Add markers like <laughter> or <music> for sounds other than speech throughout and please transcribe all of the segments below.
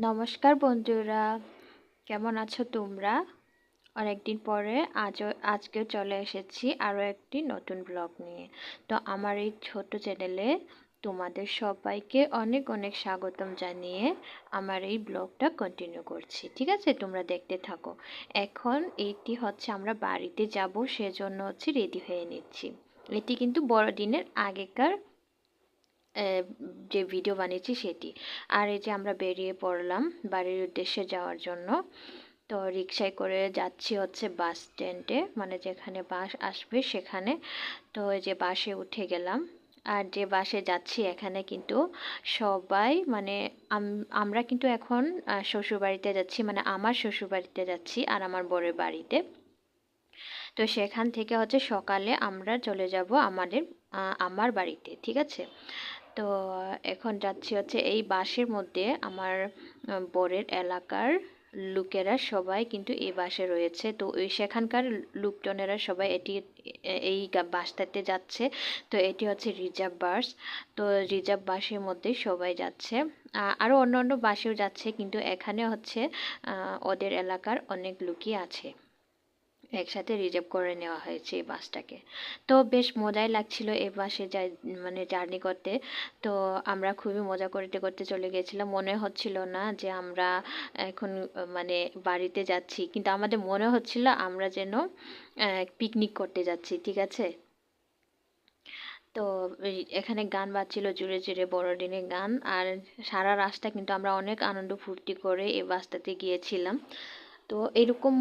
নমস্কার বন্ধুরা। কেমন আছো তোমরা? অনেকদিন পরে আজও, আজকেও চলে এসেছি আরও একটি নতুন ব্লগ নিয়ে। তো আমার এই ছোট চ্যানেলে তোমাদের সবাইকে অনেক অনেক স্বাগতম জানিয়ে আমার এই ব্লগটা কন্টিনিউ করছি। ঠিক আছে? তোমরা দেখতে থাকো। এখন এইটি হচ্ছে আমরা বাড়িতে যাব, সেজন্য হচ্ছে রেডি হয়ে নিচ্ছি। এটি কিন্তু বড়দিনের আগেকার যে ভিডিও বানিয়েছি সেটি। আর এই যে আমরা বেরিয়ে পড়লাম বাড়ির উদ্দেশ্যে যাওয়ার জন্য, তো রিক্সায় করে যাচ্ছি হচ্ছে বাস স্ট্যান্ডে মানে যেখানে বাস আসবে সেখানে। তো এই যে বাসে উঠে গেলাম। আর যে বাসে যাচ্ছি এখানে কিন্তু সবাই মানে আমরা কিন্তু এখন শ্বশুরবাড়িতে যাচ্ছি মানে আমার শ্বশুরবাড়িতে যাচ্ছি আর আমার বরের বাড়িতে। তো সেখান থেকে হচ্ছে সকালে আমরা চলে যাব আমাদের আমার বাড়িতে, ঠিক আছে? তো এখন যাচ্ছি হচ্ছে এই বাসের মধ্যে আমার বরের এলাকার লোকেরা সবাই কিন্তু এই বাসে রয়েছে। তো ওই সেখানকার লোকজনেরা সবাই এটি, এই বাসটাতে যাচ্ছে। তো এটি হচ্ছে রিজার্ভ বাস তো রিজার্ভ বাসের মধ্যেই সবাই যাচ্ছে। আরও অন্য অন্য বাসেও যাচ্ছে, কিন্তু এখানে হচ্ছে ওদের এলাকার অনেক লোকই আছে। একসাথে রিজার্ভ করে নেওয়া হয়েছে এই বাসটাকে তো বেশ মজাই লাগছিল এই বাসে যাই মানে জার্নি করতে। তো আমরা খুবই মজা করতে করতে চলে গেছিলাম। মনে হচ্ছিল না যে আমরা এখন মানে বাড়িতে যাচ্ছি। কিন্তু আমাদের মনে হচ্ছিল আমরা যেন পিকনিক করতে যাচ্ছি, ঠিক আছে? তো এখানে গান বাজছিল জুড়ে জুড়ে বড়দিনের গান। আর সারা রাস্তা কিন্তু আমরা অনেক আনন্দ ফুর্তি করে এই বাসটাতে গিয়েছিলাম। তো এরকম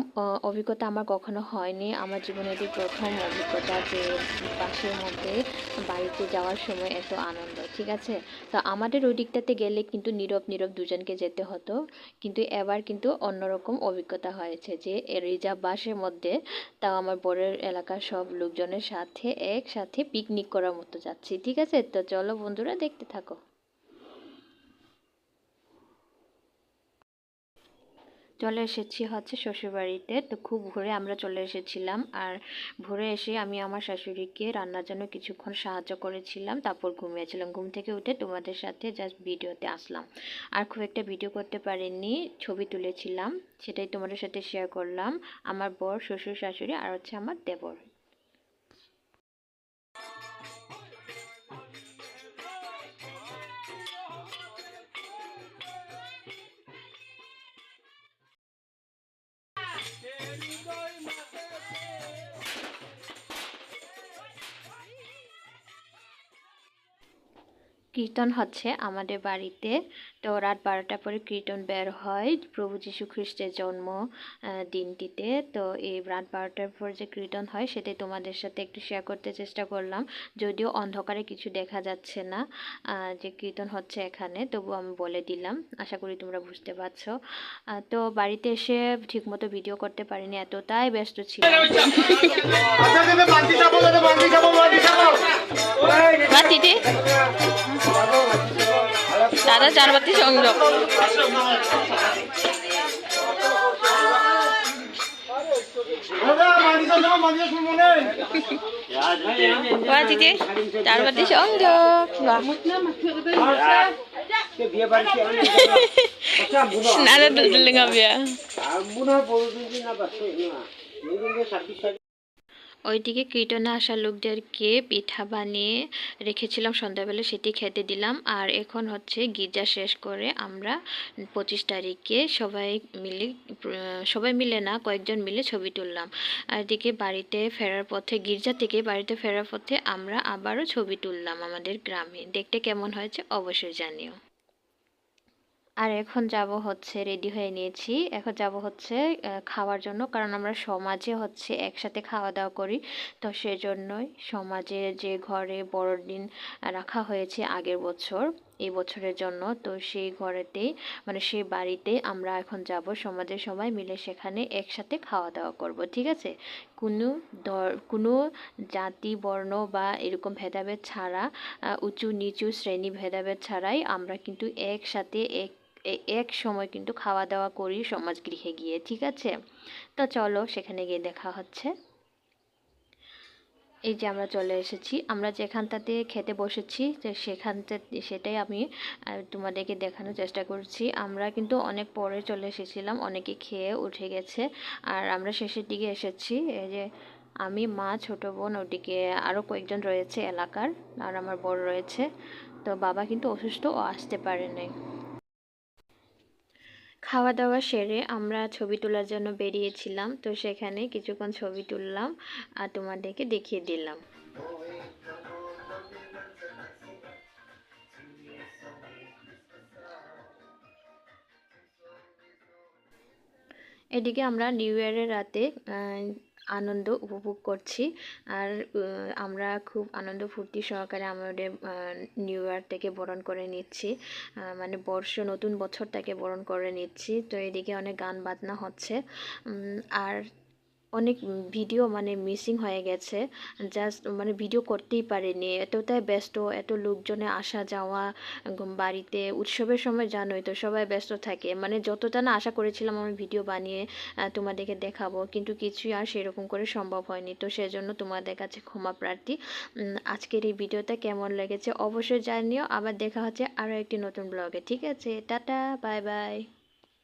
অভিজ্ঞতা আমার কখনো হয়নি। আমার জীবনে এটি প্রথম অভিজ্ঞতা যে বাসের মধ্যে বাড়িতে যাওয়ার সময় এত আনন্দ, ঠিক আছে? তো আমাদের ওই দিকটাতে গেলে কিন্তু নীরব নীরব দুজনকে যেতে হতো। কিন্তু এবার কিন্তু অন্যরকম অভিজ্ঞতা হয়েছে যে রিজার্ভ বাসের মধ্যে তাও আমার বড়ের এলাকার সব লোকজনের সাথে একসাথে পিকনিক করার মতো যাচ্ছি, ঠিক আছে? তো চলো বন্ধুরা দেখতে থাকো। চলে এসেছি হচ্ছে শ্বশুরবাড়িতে। তো খুব ভোরে আমরা চলে এসেছিলাম আর ভোরে এসে আমি আমার শাশুড়িকে রান্নার জন্য কিছুক্ষণ সাহায্য করেছিলাম, তারপর ঘুমিয়েছিলাম। ঘুম থেকে উঠে তোমাদের সাথে জাস্ট ভিডিওতে আসলাম। আর খুব একটা ভিডিও করতে পারিনি, ছবি তুলেছিলাম, সেটাই তোমাদের সাথে শেয়ার করলাম। আমার বর, শ্বশুর শাশুড়ি আর হচ্ছে আমার দেবর। কীর্তন হচ্ছে আমাদের বাড়িতে। তো রাত বারোটার পরে কীর্তন বের হয় প্রভু যীশু খ্রিস্টের জন্ম দিনটিতে। তো এই রাত বারোটার পর যে কীর্তন হয় সেটাই তোমাদের সাথে একটু শেয়ার করতে চেষ্টা করলাম। যদিও অন্ধকারে কিছু দেখা যাচ্ছে না যে কীর্তন হচ্ছে এখানে তবু আমি বলে দিলাম। আশা করি তোমরা বুঝতে পারছ। তো বাড়িতে এসে ঠিকমতো ভিডিও করতে পারিনি এতটাই ব্যস্ত ছিল দাদা চারবাতি সংযোগ। দিদি চারবাতি সংযোগ। <laughs> দুলদুল বিয়া। ওইদিকে কীর্তনে আসা লোকদেরকে পিঠা বানিয়ে রেখেছিলাম সন্ধ্যাবেলা, সেটি খেতে দিলাম। আর এখন হচ্ছে গির্জা শেষ করে আমরা পঁচিশ তারিখে সবাই মিলে সবাই মিলে না, কয়েকজন মিলে ছবি তুললাম। আর এদিকে বাড়িতে ফেরার পথে, গির্জা থেকে বাড়িতে ফেরার পথে আমরা আবারও ছবি তুললাম আমাদের গ্রামে। দেখতে কেমন হয়েছে অবশ্যই জানিও। আর এখন যাব হচ্ছে রেডি হয়ে নিয়েছি। এখন যাব হচ্ছে খাওয়ার জন্য। কারণ আমরা সমাজে হচ্ছে একসাথে খাওয়া দাওয়া করি। তো সেজন্যই সমাজে যে ঘরে বড়দিন রাখা হয়েছে আগের বছর, এই বছরের জন্য, তো সেই ঘরেতেই মানে সেই বাড়িতে আমরা এখন যাব। সমাজের সবাই মিলে সেখানে একসাথে খাওয়া দাওয়া করব, ঠিক আছে? কোনো কোনো জাতি, বর্ণ বা এরকম ভেদাভেদ ছাড়া উঁচু নিচু শ্রেণি ভেদাভেদ ছাড়াই আমরা কিন্তু একসাথে এক এক সময় কিন্তু খাওয়া দাওয়া করি সমাজ গৃহে গিয়ে, ঠিক আছে? তো চলো, সেখানে গিয়ে দেখা হচ্ছে। এই যে আমরা চলে এসেছি, আমরা যেখানটাতে খেতে বসেছি, তো সেখানটা, সেটাই আমি তোমাদেরকে দেখানোর চেষ্টা করছি। আমরা কিন্তু অনেক পরে চলে এসেছিলাম, অনেকে খেয়ে উঠে গেছে। আর আমরা শেষের দিকে এসেছি, এই যে আমি, মা, ছোট বোন, ওদিকে আরও কয়েকজন রয়েছে এলাকার, আর আমার বড় রয়েছে। তো বাবা কিন্তু অসুস্থ ও আসতে পারে নাই। খাওয়া দাওয়া সেরে আমরা ছবি তোলার জন্য বেরিয়েছিলাম। তো সেখানে কিছুক্ষণ ছবি তুললাম আর তোমাদেরকে দেখিয়ে দিলাম। এদিকে আমরা নিউ ইয়ারের রাতে আনন্দ উপভোগ করছি। আর আমরা খুব আনন্দ ফুর্তি সহকারে আমাদের নিউ ইয়ারটাকে বরণ করে নিচ্ছি। মানে বর্ষ, নতুন বছরটাকে বরণ করে নিচ্ছি। তো এদিকে অনেক গান বাজনা হচ্ছে। আর অনেক ভিডিও মানে মিসিং হয়ে গেছে। জাস্ট মানে ভিডিও করতেই পারিনি। এতটাই ব্যস্ত, এত লোকজনে আসা যাওয়া বাড়িতে, উৎসবের সময় জানোই তো সবাই ব্যস্ত থাকে। মানে যতটা না আশা করেছিলাম আমি ভিডিও বানিয়ে তোমাদেরকে দেখাবো, কিন্তু কিছুই আর সেরকম করে সম্ভব হয়নি। তো সেজন্য তোমাদের কাছে ক্ষমা প্রার্থী। আজকের এই ভিডিওটা কেমন লেগেছে অবশ্যই জানিও। আবার দেখা হচ্ছে আরও একটি নতুন ব্লগে ঠিক আছে, টাটা বাই বাই